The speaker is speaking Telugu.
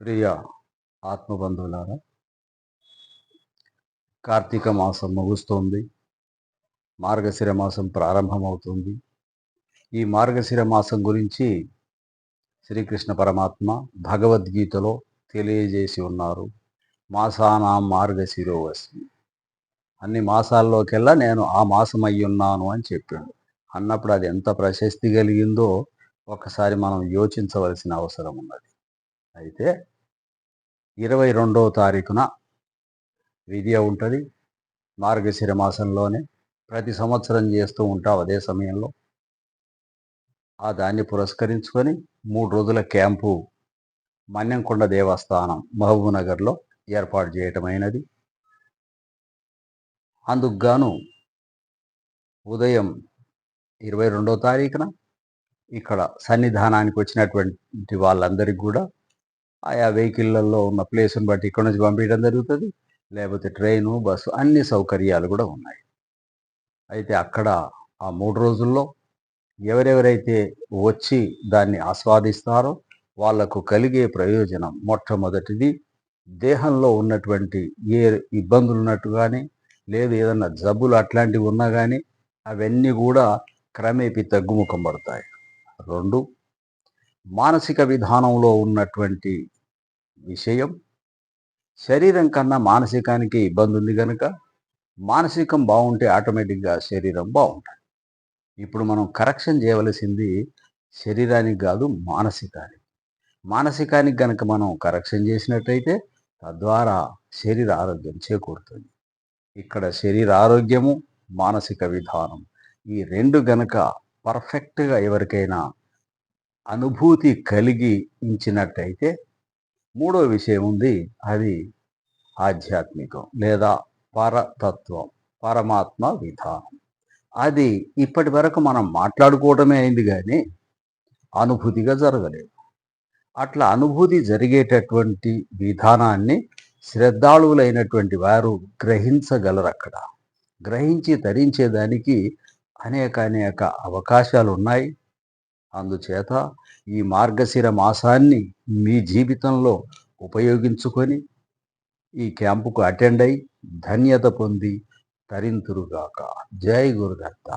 ప్రియ ఆత్మబంధువులారా కార్తీక మాసం ముగుస్తోంది. మార్గశిర మాసం ప్రారంభమవుతుంది. ఈ మార్గశిర మాసం గురించి శ్రీకృష్ణ పరమాత్మ భగవద్గీతలో తెలియజేసి ఉన్నారు. మాసానా మార్గశిరోవస్మి అన్ని మాసాల్లోకెల్లా నేను ఆ మాసం అయి ఉన్నాను అని చెప్పాడు. అన్నప్పుడు అది ఎంత ప్రశస్తి కలిగిందో ఒకసారి మనం యోచించవలసిన అవసరం ఉన్నది. అయితే ఇరవై రెండవ తారీఖున విద్య ఉంటుంది. మార్గశిర మాసంలోనే ప్రతి సంవత్సరం చేస్తూ ఉంటాం అదే సమయంలో. ఆ దాన్ని పురస్కరించుకొని మూడు రోజుల క్యాంపు మన్యంకొండ దేవస్థానం మహబూబ్ నగర్లో ఏర్పాటు చేయటమైనది అందుకు గాను ఉదయం ఇరవై రెండవ తారీఖున ఇక్కడ సన్నిధానానికి వచ్చినటువంటి వాళ్ళందరికీ కూడా ఆయా వెహికల్లలో ఉన్న ప్లేస్ని బట్టి ఇక్కడ నుంచి పంపించడం జరుగుతుంది. లేకపోతే ట్రైను బస్సు అన్ని సౌకర్యాలు కూడా ఉన్నాయి. అయితే అక్కడ ఆ మూడు రోజుల్లో ఎవరెవరైతే వచ్చి దాన్ని ఆస్వాదిస్తారో వాళ్ళకు కలిగే ప్రయోజనం మొట్టమొదటిది దేహంలో ఉన్నటువంటి ఏ ఇబ్బందులు ఉన్నట్టు కానీ లేదు ఏదన్నా జబ్బులు అట్లాంటివి ఉన్నా కానీ అవన్నీ కూడా క్రమేపీ తగ్గుముఖం పడతాయి. రెండు మానసిక విధానంలో ఉన్నటువంటి విషయం. శరీరం కన్నా మానసికానికి ఇబ్బంది ఉంది కనుక మానసికం బాగుంటే ఆటోమేటిక్గా శరీరం బాగుంటుంది. ఇప్పుడు మనం కరెక్షన్ చేయవలసింది శరీరానికి కాదు మానసికానికి. మానసికానికి కనుక మనం కరెక్షన్ చేసినట్టయితే తద్వారా శరీర ఆరోగ్యం చేకూరుతుంది. ఇక్కడ శరీర ఆరోగ్యము మానసిక విధానం ఈ రెండు గనక పర్ఫెక్ట్గా ఎవరికైనా అనుభూతి కలిగి ఇచ్చినట్టయితే మూడో విషయం ఉంది అది ఆధ్యాత్మికం లేదా పరతత్వం పరమాత్మ విధానం. అది ఇప్పటి వరకు మనం మాట్లాడుకోవడమే అయింది కానీ అనుభూతిగా జరగలేదు. అట్లా అనుభూతి జరిగేటటువంటి విధానాన్ని శ్రద్ధాళువులైనటువంటి వారు గ్రహించగలరు అక్కడ గ్రహించి తరించేదానికి అనేక అనేక అవకాశాలు ఉన్నాయి అందుచేత ఈ మార్గశిర మాసాన్ని మీ జీవితంలో ఉపయోగించుకొని ఈ క్యాంపుకు అటెండ్ అయి ధన్యత పొంది తరింతురుగాక. జై గురుదత్త.